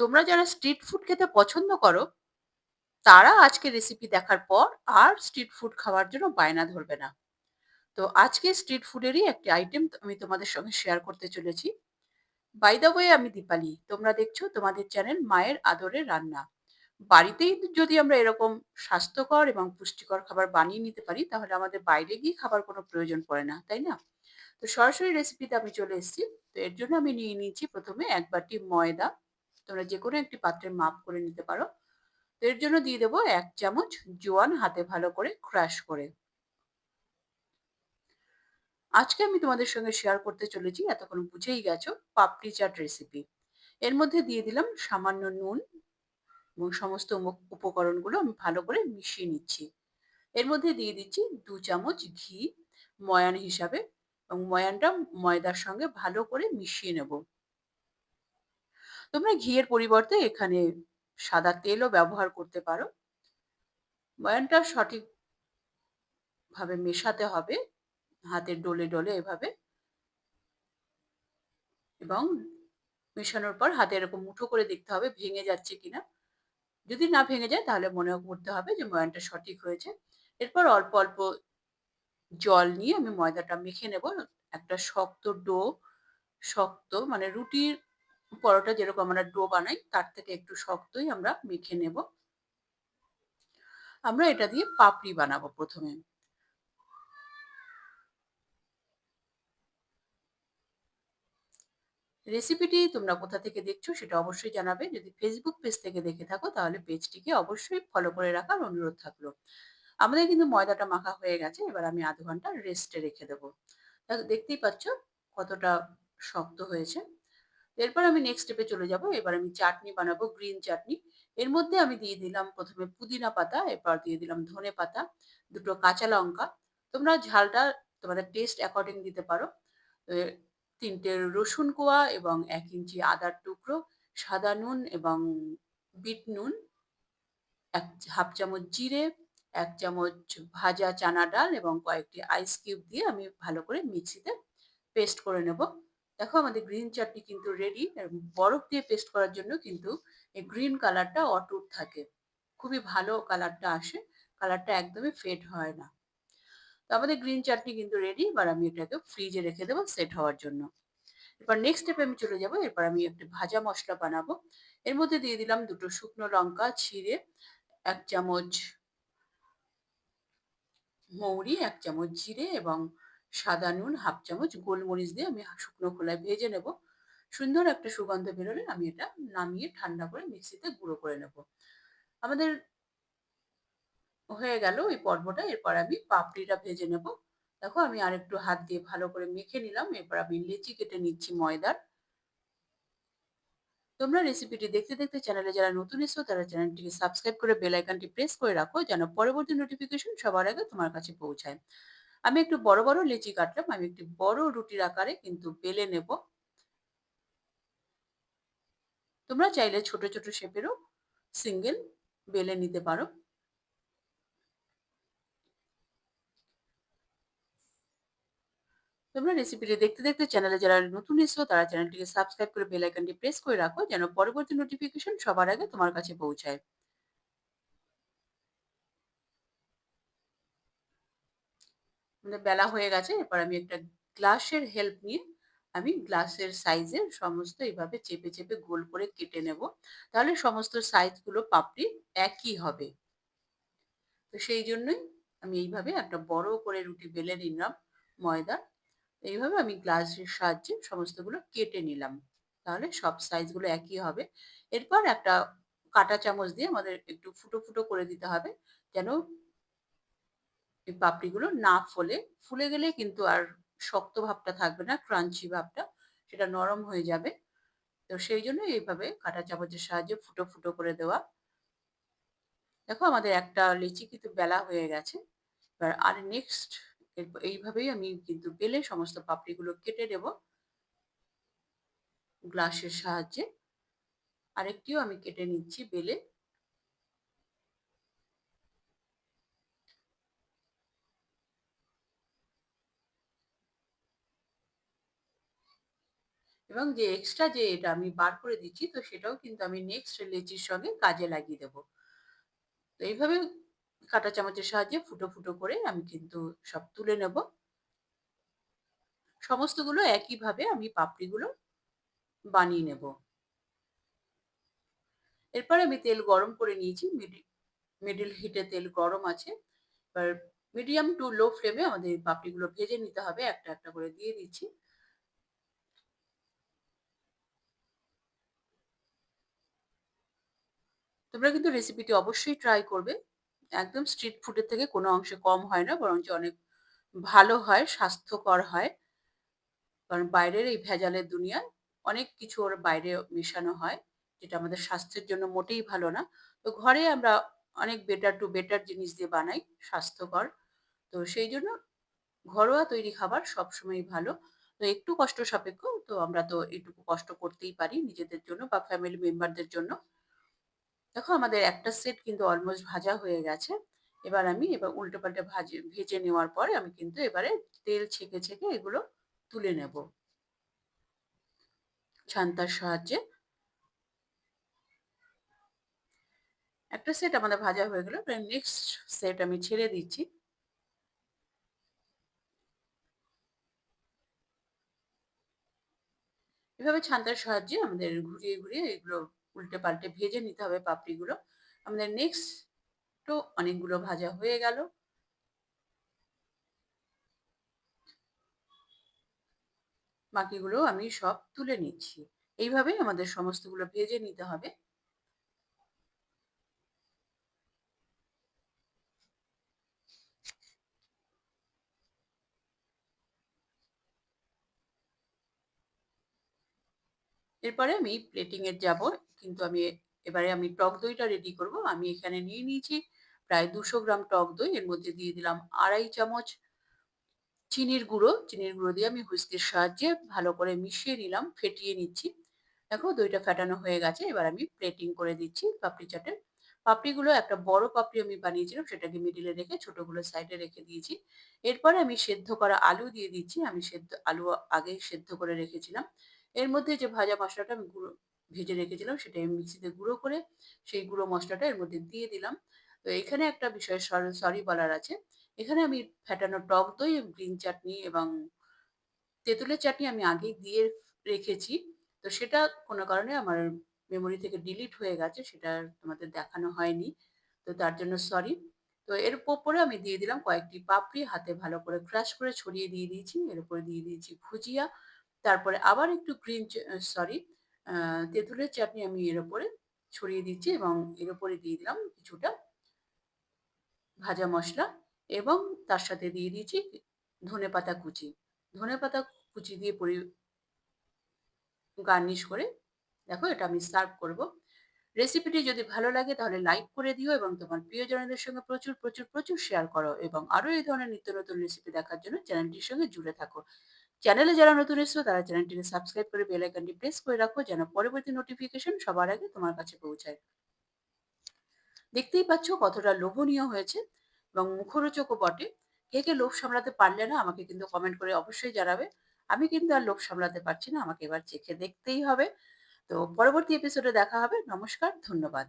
তোমরা যারা street food খেতে পছন্দ করো, তারা আজকে রেসিপি দেখার পর আর স্ট্রিট ফুড খাওয়ার জন্য বায়না ধরবে না। তো আজকে স্ট্রিট ফুডেরই একটি আইটেম আমি তোমাদের সঙ্গে শেয়ার করতে চলেছি। বাই দ্য আমি দীপালি, তোমরা দেখছ তোমাদের চ্যানেল মায়ের আদরে রান্না। বাড়িতেই যদি আমরা এরকম স্বাস্থ্যকর এবং পুষ্টিকর খাবার বানিয়ে নিতে পারি, তাহলে আমাদের বাইরে গিয়ে খাবার কোনো প্রয়োজন পড়ে না, তাই না? তো সরাসরি রেসিপিতে আমি চলে এসেছি। তো এর জন্য আমি নিয়ে নিয়েছি প্রথমে এক বাটি ময়দা তোমরা যে কোনো একটি পাত্রে মাপ করে নিতে পারো। এর জন্য দিয়ে দেবো এক চামচ জোয়ান হাতে ভালো করে ক্রাশ করে। আজকে আমি তোমাদের সঙ্গে শেয়ার করতে চলেছি, এতক্ষণ বুঝেই গেছো, পাপড়ি চাট রেসিপি এর মধ্যে দিয়ে দিলাম সামান্য নুন এবং সমস্ত উপকরণগুলো আমি ভালো করে মিশিয়ে নিচ্ছি। এর মধ্যে দিয়ে দিচ্ছি দু চামচ ঘি, ময়ান হিসাবে, এবং ময়ানটা ময়দার সঙ্গে ভালো করে মিশিয়ে নেব। তোমরা ঘিয়ের পরিবর্তে এখানে সাদা তেলও ব্যবহার করতে পারো। ময়ানটা সঠিক ভাবে মেশাতে হবে, হাতের ডলে ডলে এভাবে। এবং মেশানোর পর হাতে এরকম মুঠো করে দেখতে হবে ভেঙে যাচ্ছে কিনা। যদি না ভেঙে যায় তাহলে মনে করতে হবে যে ময়ানটা সঠিক হয়েছে। এরপর অল্প অল্প জল নিয়ে আমি ময়দাটা মেখে নেব। একটা শক্ত ডো, শক্ত মানে রুটির পরোটা যেরকম আমরা ডো বানাই, তার থেকে একটু শক্তই আমরা মেখে নেব। আমরা এটা দিয়ে পাপড়ি বানাবো প্রথমে। রেসিপিটি তোমরা কোথা থেকে দেখছ সেটা অবশ্যই জানাবে। যদি ফেসবুক পেজ থেকে দেখে থাকো, তাহলে পেজটিকে অবশ্যই ফলো করে রাখার অনুরোধ থাকল। আমাদের কিন্তু ময়দাটা মাখা হয়ে গেছে, এবার আমি আধ ঘণ্টা রেস্টে রেখে দেবো। দেখতেই পাচ্ছ কতটা শক্ত হয়েছে। এরপর আমি নেক্সট স্টেপে চলে যাব। এবার আমি চাটনি বানাবো গ্রিন চাটনি। এর মধ্যে আমি দিয়ে দিলাম প্রথমে পুদিনা পাতা, এরপর দিয়ে দিলাম ধনে পাতা, দুটো কাঁচা লঙ্কা। তোমরা ঝালটা তোমাদের টেস্ট অ্যাকর্ডিং দিতে পারো। তিনটে রসুন কোয়া এবং এক ইঞ্চি আদার টুকরো, সাদা নুন এবং বিট নুন, এক হাফ চামচ জিরে, এক চামচ ভাজা চানা ডাল এবং কয়েকটি আইস কিউব দিয়ে আমি ভালো করে মিক্সিতে পেস্ট করে নেব। দেখো আমাদের গ্রিন চাটনি কিন্তু রেডি বরফ দিয়ে পেস্ট করার জন্য কিন্তু এই গ্রিন কালারটা অটুট থাকে। খুবই ভালো কালারটা আসে কালারটা একদমই ফেড হয় না। তো আমাদের গ্রিন চাটনি কিন্তু রেডি এবার আমি এটাকে ফ্রিজে রেখে দেবো সেট হওয়ার জন্য। এবার নেক্সট স্টেপে আমি চলে যাব, এরপর আমি একটা ভাজা মশলা বানাবো। এর মধ্যে দিয়ে দিলাম দুটো শুকনো লঙ্কা, ছিঁড়ে এক চামচ মৌরি, এক চামচ জিরে এবং সাদা নুন, হাফ চামচ গোলমরিচ দিয়ে আমি শুকনো খোলায় ভেজে নেব। সুন্দর একটা সুগন্ধ বেরোলে আমি এটা নামিয়ে ঠান্ডা করে মিক্সিতে গুঁড়ো করে নেব। আমাদের হয়ে গেল ওই পর্বটা। এরপর আমি পাপড়িটা ভেজে নেব। দেখো আমি আরেকটু হাত দিয়ে ভালো করে মেখে নিলাম। এরপর আমি লেচি কেটে নিচ্ছি ময়দার। তোমরা রেসিপিটি দেখতে দেখতে চ্যানেলে যারা নতুন এসো তারা চ্যানেলটিকে সাবস্ক্রাইব করে বেল আইকনটি প্রেস করে রাখো যেন পরবর্তী নোটিফিকেশন সবার আগে তোমার কাছে পৌঁছায়। আমি একটু বড় বড় লেচি কাটলাম, আমি একটি বড় রুটির আকারে কিন্তু বেলে নেব। তোমরা চাইলে ছোট ছোট শেপেরও সিঙ্গেল বেলে নিতে পারো। তোমরা রেসিপিটি দেখতে দেখতে চ্যানেলে যারা নতুন এসো তারা চ্যানেলটিকে সাবস্ক্রাইব করে বেল প্রেস করে রাখো, যেন পরবর্তী নোটিফিকেশন সবার আগে তোমার কাছে পৌঁছায়। মানে বেলা হয়ে গেছে, এরপর আমি একটা গ্লাসের হেল্প নিয়ে আমি গ্লাসের সাইজের সমস্ত এইভাবে চেপে চেপে গোল করে কেটে নেব। তাহলে সমস্ত সাইজগুলো পাপড়ি একই হবে। তো সেই জন্যই আমি এইভাবে একটা বড় করে রুটি বেলে নিলাম ময়দা। এইভাবে আমি গ্লাসের সাহায্যে সমস্তগুলো কেটে নিলাম। তাহলে সব সাইজগুলো একই হবে। এরপর একটা কাটা চামচ দিয়ে আমাদের একটু ফুটো ফুটো করে দিতে হবে, যেন এই পাপড়িগুলো না ফলে ফুলে গেলে কিন্তু আর শক্ত ভাবটা থাকবে না ক্রাঞ্চি ভাবটা সেটা নরম হয়ে যাবে। তো সেই জন্য এইভাবে কাটা চামচের সাহায্যে ফুটো ফুটো করে দেওয়া। দেখো আমাদের একটা লিচি কিন্তু বেলা হয়ে গেছে। এবার আর নেক্সট এইভাবেই আমি কিন্তু বেলে সমস্ত পাপড়িগুলো কেটে নেব। গ্লাসের সাহায্যে। আরেকটিও আমি কেটে নিচ্ছি বেলে। এবং যে এক্সট্রা যে এটা আমি বার করে দিচ্ছি তো সেটাও কিন্তু আমি নেক্সট লেচির সঙ্গে কাজে লাগিয়ে দেবো। তো এইভাবে কাঁটা চামচের সাহায্যে ফুটো, ফুটো করে আমি কিন্তু সব তুলে নেব। সমস্তগুলো একইভাবে আমি পাপড়িগুলো বানিয়ে নেব। এরপরে আমি তেল গরম করে নিয়েছি। মিডিল হিটে তেল গরম আছে। এবার মিডিয়াম টু লো ফ্লেমে আমাদের পাপড়িগুলো ভেজে নিতে হবে। একটা, একটা করে দিয়ে দিচ্ছি। তোমরা কিন্তু রেসিপিটি অবশ্যই ট্রাই করবে। একদম স্ট্রিট ফুডের থেকে কোনো অংশে কম হয় না বরঞ্চ অনেক ভালো হয়, স্বাস্থ্যকর হয়। কারণ বাইরের এই ভেজালের দুনিয়ায় অনেক কিছু ওর বাইরে মেশানো হয়, যেটা আমাদের স্বাস্থ্যের জন্য মোটেই ভালো না। তো ঘরে আমরা অনেক বেটার টু বেটার জিনিস দিয়ে বানাই, স্বাস্থ্যকর। তো সেই জন্য ঘরোয়া তৈরি খাবার সবসময়ই ভালো। তো একটু কষ্ট সাপেক্ষ, তো আমরা তো এটুকু কষ্ট করতেই পারি নিজেদের জন্য বা ফ্যামিলি মেম্বারদের জন্য। দেখো আমাদের একটা সেট কিন্তু অলমোস্ট ভাজা হয়ে গেছে। এবার আমি এবার উল্টো পাল্টে ভাজে ভেজে নেওয়ার পরে আমি কিন্তু এবারে তেল ছেঁকে, ছেঁকে এগুলো তুলে নেব। ছান্তার সাহায্যে। একটা সেট আমাদের ভাজা হয়ে গেল। নেক্সট সেট আমি ছেড়ে দিচ্ছি। এভাবে ছান্তার সাহায্যে আমাদের ঘুরিয়ে, ঘুরিয়ে এগুলো উল্টে-পাল্টে ভেজে নিতে হবে পাপড়িগুলো। আমাদের নেক্সট তো অনেকগুলো ভাজা হয়ে গেল। বাকিগুলো আমি সব তুলে নিচ্ছি। এইভাবে আমাদের সমস্তগুলো ভেজে নিতে হবে। এরপরে আমি প্লেটিং এর যাব। কিন্তু আমি এবারে আমি টক দইটা রেডি করব। আমি এখানে নিয়ে নিয়েছি প্রায় দুশো গ্রাম টক দই। এর মধ্যে দিয়ে দিলাম ২.৫ চামচ চিনির গুঁড়ো। চিনির গুঁড়ো দিয়ে আমি হুইস্কির সাহায্যে ভালো করে মিশিয়ে নিলাম, ফেটিয়ে নিচ্ছি। দেখো দইটা ফেটানো হয়ে গেছে। এবার আমি প্লেটিং করে দিচ্ছি পাপড়ি চাটের। পাপড়িগুলো একটা বড় পাপড়ি আমি বানিয়েছিলাম সেটাকে মিডিলে রেখে ছোটগুলো সাইডে রেখে দিয়েছি। এরপরে আমি সেদ্ধ করা আলু দিয়ে দিচ্ছি। আমি সেদ্ধ আলু আগেই সেদ্ধ করে রেখেছিলাম। এর মধ্যে যে ভাজা মশলাটা আমি গুঁড়ো ভেজে রেখেছিলাম সেটা আমি মিক্সিতে গুঁড়ো করে সেই গুঁড়ো মশলাটা এর মধ্যে দিয়ে দিলাম। তো এখানে একটা বিষয় সর বলার আছে। এখানে আমি ফ্যাটানো টক দই, গ্রিন চাটনি এবং তেঁতুলের চাটনি আমি আগেই দিয়ে রেখেছি। তো সেটা কোনো কারণে আমার মেমোরি থেকে ডিলিট হয়ে গেছে। সেটা তোমাদের দেখানো হয়নি। তো তার জন্য সরি। তো এর উপরে আমি দিয়ে দিলাম কয়েকটি পাপড়ি হাতে ভালো করে ক্রাশ করে ছড়িয়ে দিয়ে দিয়েছি। এর উপরে দিয়ে দিয়েছি ভুজিয়া। তারপরে আবার একটু গ্রিন সরি তেঁতুলের চাটনি আমি এর উপরে ছড়িয়ে দিচ্ছি এবং এর উপরে দিয়ে দিলাম কিছুটা ভাজা মশলা এবং তার সাথে দিয়ে দিয়েছি ধনেপাতা কুচি। ধনেপাতা কুচি দিয়ে পরি গার্নিশ করে দেখো এটা আমি সার্ভ করব। রেসিপিটি যদি ভালো লাগে তাহলে লাইক করে দিও এবং তোমার প্রিয়জনদের সঙ্গে প্রচুর, প্রচুর, প্রচুর শেয়ার করো এবং আরও এই ধরনের নিত্য নতুন রেসিপি দেখার জন্য চ্যানেলটির সঙ্গে জুড়ে থাকো। চ্যানেলে যারা নতুন এসেছ তারা চ্যানেলটিকে সাবস্ক্রাইব করে বেল আইকনটি প্রেস করে রাখো যেন পরবর্তী নোটিফিকেশন সবার আগে তোমার কাছে পৌঁছায়। দেখতেই পাচ্ছ কতটা লোভনীয় হয়েছে এবং মুখরোচকও বটে। কে, কে লোভ সামলাতে পারলে না আমাকে কিন্তু কমেন্ট করে অবশ্যই জানাবে। আমি কিন্তু আর লোভ সামলাতে পারছি না। আমাকে এবার চেখে দেখতেই হবে। তো পরবর্তী এপিসোডে দেখা হবে। নমস্কার, ধন্যবাদ।